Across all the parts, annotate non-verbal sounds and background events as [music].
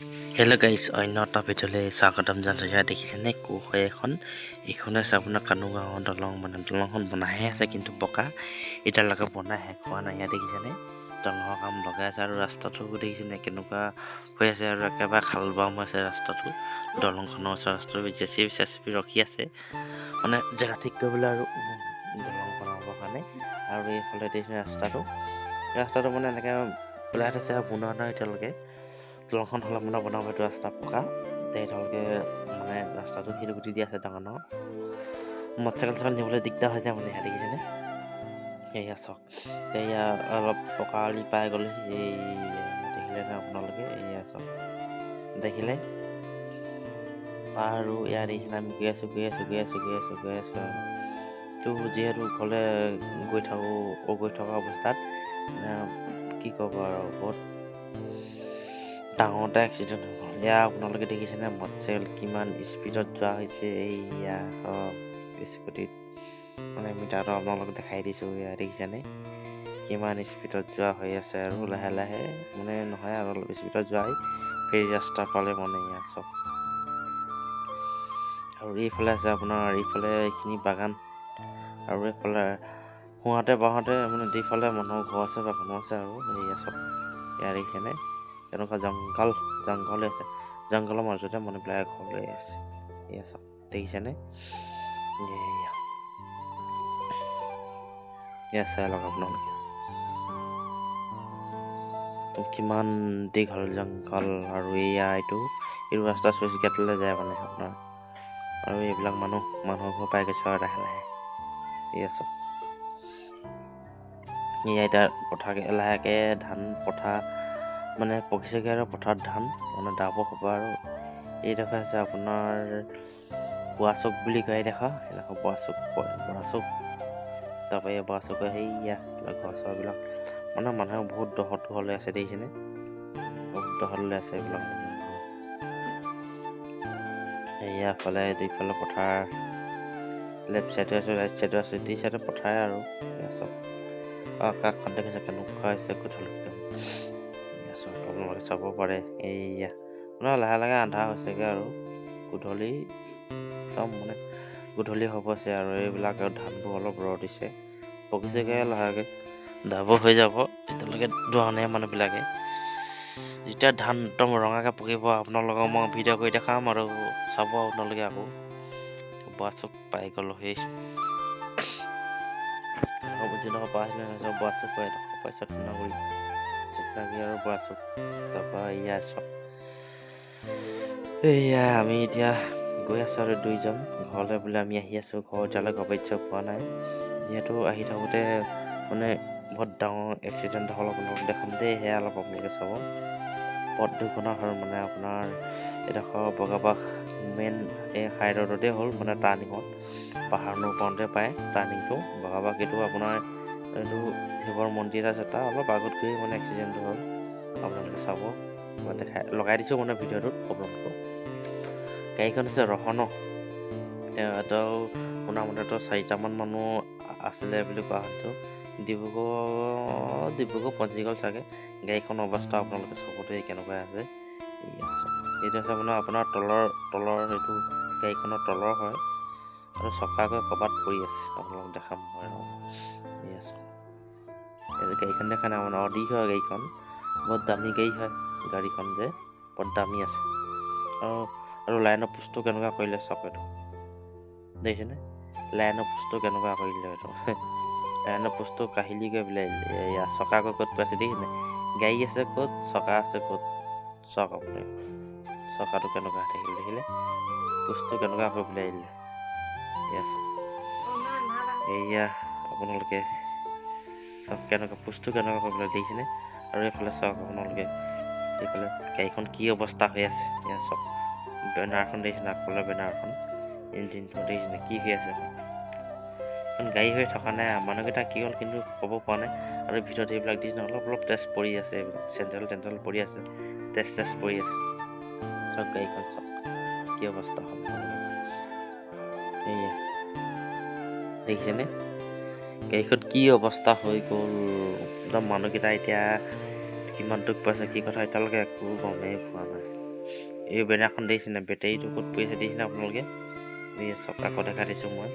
Hello guys অন্য এটা ভিডিঅ'লৈ স্বাগতম জনাইছোঁ দেখিছেনে কোষৈ এখন এইখন হৈছে আপোনাৰ কানুগাঁৱৰ দলং মানে দলংখন বনাইহে আছে কিন্তু পকা এতিয়ালৈকে বনাই শেষ হোৱা নাই ইয়াত দেখিছেনে দলঙৰ কাম লগাই আছে আৰু ৰাস্তাটো দেখিছেনে কেনেকুৱা হৈ আছে আৰু একেবাৰে খাল বাম আছে ৰাস্তাটো দলংখনৰ ওচৰৰ ৰাস্তাটো J C B C C B ৰখি আছে মানে জেগা ঠিক কৰিবলৈ আৰু দলং বনাবৰ কাৰণে আৰু এইফালে দেখিছে ৰাস্তাটো ৰাস্তাটো মানে এনেকৈ পেলাই থৈছে আৰু বনোৱা নাই এতিয়ালৈকে দলংখন হ'লে মানে বনাব এইটো ৰাস্তা পকা। তেওঁলোকে মানে ৰাস্তাটো শিলগুটি দি আছে ডাঙৰ ডাঙৰ মটৰচাইকেল চাইকেল নিবলৈ দিগদাৰ হৈ যায় মানে ইয়াত দেখিছেনে? এয়া চাওক এয়া অলপ পকা আলি পাই গ'লে এই দেখিলে নে আপোনালোকে? এয়া চাওক দেখিলে? আৰু ইয়াত দেখিছেনে আমি গৈ আছোঁ গৈ আছোঁ গৈ আছোঁ গৈ আছোঁ গৈ আছোঁ। তো যিহেতু ঘৰলৈ গৈ থাকোঁ গৈ থকা অৱস্থাত কি ক'ব আৰু বহুত ডাঙৰ এটা এক্সিডেণ্ট হৈ গ'ল। এয়া আপোনালোকে দেখিছেনে? মটৰচাইকেল কিমান স্পীডত যোৱা হৈছে? এইয়া চব স্কুটিত মানে মিটাৰটো আপোনালোকক দেখাই দিছোঁ। এয়া দেখিছেনে? কিমান স্পীডত যোৱা হৈ আছে আৰু লাহে লাহে মানে নহয় আৰু অলপ স্পীডত যোৱাই ফেৰী ৰাস্তা পালে মানে এয়া চব। আৰু এইফালে আছে আপোনাৰ এইফালে এইখিনি বাগান। আৰু এইফালে সোঁহাতে বাঁহাতে মানে দুইফালে মানুহৰ ঘৰ আছে বা মানুহ আছে আৰু এয়া চব। এয়া দেখিছেনে? এনেকুৱা জংঘল জংঘল আছে। জংঘলৰ মাজতে মানুহবিলাকে ঘৰ লৈ আছে এয়া চাওক দেখিছেনে এয়া চাই লওক আপোনালোকে কিমান দীঘল জংঘল আৰু এয়া এইটো এইটো ৰাস্তা চুইচ গেটলৈ যায় মানে আপোনাৰ আৰু এইবিলাক মানুহ মানুহৰ ঘৰ পাই গৈছে আৰু লাহে লাহে। এয়া চাওক এয়া এতিয়া পথাৰ লাহেকৈ ধান পথাৰ মানে পকিছেগৈ আৰু পথাৰত ধান মানে দাব হ'ব আৰু এইডোখৰ হৈছে আপোনাৰ বোৱা চুক বুলি কয় এইডোখৰ সেইডোখৰ বোৱা চুক বৰা চুক। তাৰপৰা এই বৰা চুকৰ সেইয়া ঘৰ চৰবিলাক মানে মানুহে বহুত দহত ঘৰলৈ আছে দেখিছেনে? বহুত দহতলৈ আছে এইবিলাক এয়া ফালে দুইফালে পথাৰ লেফ্ট ছাইডে আছে ৰাইট ছাইডে আছে দুই ছাইডে পথাৰে আৰু চব। আকাশখন দেখিছে কেনেকুৱা হৈছে গধূলি আপোনালোকে চাব পাৰে। এইয়া। মানে লাহে লাহে আন্ধাৰ হৈছেগৈ আৰু। গধূলি একদম মানে গধূলি হ'বছে আৰু। এইবিলাক আৰু ধানবোৰ অলপ ৰ'দ দিছে। পকিছেগৈ লাহেকৈ দাব হৈ যাব। এতিয়ালৈকে দোৱা নাই মানুহবিলাকে। যেতিয়া ধান একদম ৰঙাকৈ পকিব আপোনালোকক মই ভিডিঅ' কৰি দেখাম আৰু চাব আপোনালোকে আকৌ। বৰা চুক পাই গ'লোঁ সেই। [coughs] আছিলে নহয় বৰা চুক পাই। পাইছত চিকনাগুৰি আৰু বৰা তাৰপৰা ইয়াৰ চব এয়া আমি এতিয়া গৈ আছোঁ আৰু দুইজন। ঘৰলৈ বোলে আমি আহি আছোঁ ঘৰ এতিয়ালৈ অৱশ্যে পোৱা নাই। যিহেতু আহি থাকোঁতে মানে বহুত ডাঙৰ এক্সিডেণ্ট হ'ল আপোনালোকক দেখাম দেই সেয়া অলপ আপোনালোকে চাব। পথ দুৰ্ঘটনা হ'ল মানে আপোনাৰ এডোখৰ বগাবাস মেইন এই হাই ৰোডতে হ'ল মানে টাৰ্ণিঙত। পাহাৰনো ওপৰতে পায় টাৰ্ণিংটো। বগাবাস এইটো আপোনাৰ এইটো শিৱৰ মন্দিৰ আছে তাৰ অলপ আগত গৈ মানে এক্সিডেণ্টটো হ'ল। আপোনালোকে চাব। মই দেখাই লগাই দিছোঁ মানে ভিডিঅ'টোত আপোনালোকক। গাড়ীখন হৈছে ৰহন। তেওঁ শুনামতেতো চাৰিটামান মানুহ আছিলে বুলি কোৱা হৈছোঁ ডিব্ৰুগড় ডিব্ৰুগড় পঞ্চীগড় চাগে। গাড়ীখনৰ অৱস্থা আপোনালোকে চবতে কেনেকুৱা আছে। এইটো আছে মানে আপোনাৰ তলৰ তলৰ সেইটো গাড়ীখনৰ তলৰ হয়। আৰু চকাকৈ ক'ৰবাত পৰি আছে। আপোনালোকক দেখাম মই এই আছোঁ। গাড়ীখন দেখা নাই মানে অধিক হয় গাড়ীখন। বহুত দামী গাড়ী হয় গাড়ীখন যে, বহুত দামী আছে। আৰু আৰু লাইনৰ পোষ্টটো কেনেকুৱা কৰিলে চাওক এইটো। দেখিছেনে? লাইনৰ পোষ্টটো কেনেকুৱা কৰিলে এইটো। [laughs] লাইনৰ পোষ্টটো কাহিলি গৈ পেলাই এয়া চকাকৈ ক'ত পাইছে দেখিছেনে? গাড়ী আছে ক'ত, চকা আছে ক'ত, চাওক আপুনি। চকাটো কেনেকুৱা থাকিলে, দেখিলে? পোষ্টটো কেনেকুৱা কৰি পেলাই আহিলে। এয়া আপোনালোকে কেনেকুৱা পোষ্টটো কেনেকুৱা কৰি পেলাই দেখিছেনে আৰু এইফালে চাওক আপোনালোকে এইফালে গাড়ীখন কি অৱস্থা হৈ আছে? এয়া চাওক বেনাৰখন দেখিছেনে আগফালে বেনাৰখন ইঞ্জিনটো দেখিছেনে কি হৈ আছে? এখন গাড়ী হৈ থকা নাই মানুহকেইটা কি হ'ল কিন্তু ক'ব পৰা নাই। আৰু ভিতৰত এইবিলাক দিছে অলপ অলপ তেজ পৰি আছে এইবিলাক। চেণ্ট্ৰেল টেণ্ট্ৰেল পৰি আছে। তেজ চেজ পৰি আছে। চাওক গাড়ীখন চাওক কি অৱস্থা হ'ল এয়া দেখিছেনে? গাড়ীখন কি অৱস্থা হৈ গ'ল? একদম মানুহকেইটা এতিয়া কিমান দুখ পাইছে কি কথা এতিয়ালৈকে একো গমেই পোৱা নাই। এই বেনাৰখন দেখিছেনে বেটেৰীটো ক'ত পৰিছে দেখিছেনে আপোনালোকে? চক আকৌ দেখা দিছোঁ মই।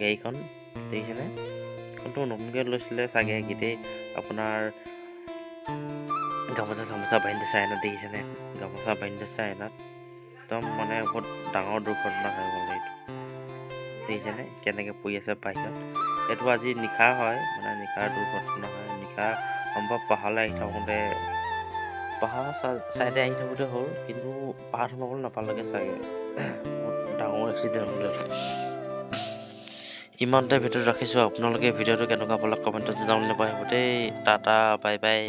গাড়ীখন দেখিছেনে এইখনতো নতুনকৈ লৈছিলে চাগে গোটেই আপোনাৰ গামোচা চামোচা বান্ধি থৈছে আইনাত দেখিছেনে? গামোচা বান্ধি থৈছে আইনাত একদম মানে বহুত ডাঙৰ দুৰ্ঘটনা হৈ গ'ল এইটো। দেখিছেনে কেনেকৈ পৰি আছে বাহিৰত এইটো আজি নিশা হয় মানে নিশাৰ দুৰ্ঘটনা হয়। নিশা সম্ভৱ পাহাৰলৈ আহি থাকোঁতে পাহাৰ ছাইডে আহি থাকোঁতে হ'ল কিন্তু পাহাৰত সোমাবলৈ নাপালেগৈ চাগে। ডাঙৰ এক্সিডেণ্ট হ'লে। ইমানতে ভিডিঅ'টো ৰাখিছোঁ। আপোনালোকে ভিডিঅ'টো কেনেকুৱা পালে কমেণ্টত জনাবলৈ নাপাহৰিব দেই টাটা বাই বাই